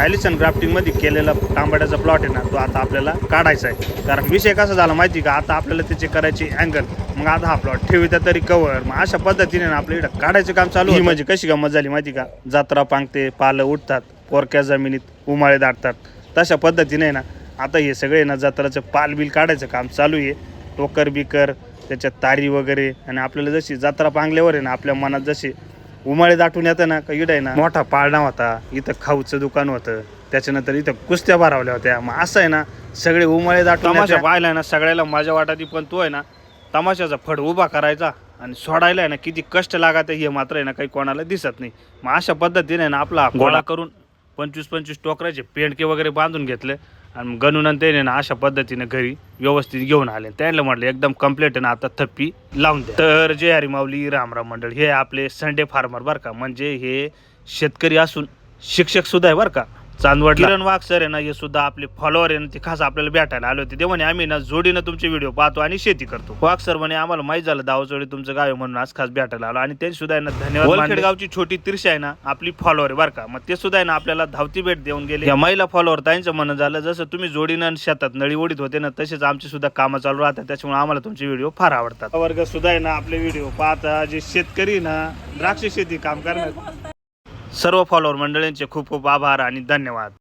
हायलिसन ग्राफ्टिंगमध्ये केलेला तांबड्याचा प्लॉट आहे ना तो आता आपल्याला काढायचा आहे. कारण विषय कसा झाला माहिती का? आता आपल्याला त्याची करायची अँगल मग आता हा प्लॉट ठेविता तरी कवर मग अशा पद्धतीने ना आपल्या इकडं काढायचं काम चालू आहे म्हणजे कशी गंमत झाली माहिती का? जत्रा पांगते पालं उठतात पोरक्या जमिनीत उमाळे दाटतात. तशा पद्धतीने ना आता हे सगळे ना जत्राचं पाल बिल काढायचं काम चालू आहे. टोकर बिकर त्याच्यात तारी वगैरे. आणि आपल्याला जशी जत्रा पांगल्यावर आहे ना आपल्या मनात जशी उमाळे दाटून येतं ना का इडं आहे ना. मोठा पाळणा होता इथं खाऊचं दुकान होतं त्याच्यानंतर इथं कुस्त्या भरावल्या होत्या. मग असं आहे ना सगळे उमाळे दाटून तमाशा पाहिला ना सगळ्याला मजा वाटाती पण तो आहे ना तमाशाचा फड उभा करायचा आणि सोडायला आहे ना किती कष्ट लागत हे मात्र आहे ना काही कोणाला दिसत नाही. मग अशा पद्धतीने ना आपला गोळा करून पंचवीस पंचवीस टोकराचे पेंडके वगैरे बांधून घेतले. आणि गणून त्याने ना अशा पद्धतीने घरी व्यवस्थित घेऊन आले. त्यांना म्हटलं एकदम कंप्लीट आहे ना आता थप्पी लावून द्या. तर जय हरी माऊली रामराम मंडळ. हे आपले संडे फार्मर बरं का. म्हणजे हे शेतकरी असून शिक्षक सुद्धा आहे बरं का. चांदवड किरण वाघ सर आहे ना हे सुद्धा आपले फॉलोअर आहे ना ते खास आपल्याला भेटायला आले होते. ते म्हणे आम्ही ना जोडीनं तुमचे व्हिडिओ पाहतो आणि शेती करतो. वाघ सर म्हणे आम्हाला माहीत झालं दावचोडी तुमचं गाव आहे म्हणून आज खास भेटायला आलो. आणि ते सुद्धा आहे ना धन्यवाद गावची छोटी तिरशी आहे ना आपली फॉलोअर आहे बरं का? मग ते सुद्धा आहे ना आपल्याला धावती भेट देऊन गेले. या महिला फॉलोअर त्यांचं म्हणणं झालं जसं तुम्ही जोडीनं शेतात नळी ओढीत होते ना तसेच आमची सुद्धा कामं चालू राहतात. त्याच्यामुळे आम्हाला तुमचे व्हिडिओ फार आवडतात. वर्ग सुद्धा आहे ना आपले व्हिडिओ पाहता जे शेतकरी ना द्राक्ष शेती काम करणार. सर्व फॉलोअर मंडळींचे खूप खूप आभार आणि धन्यवाद.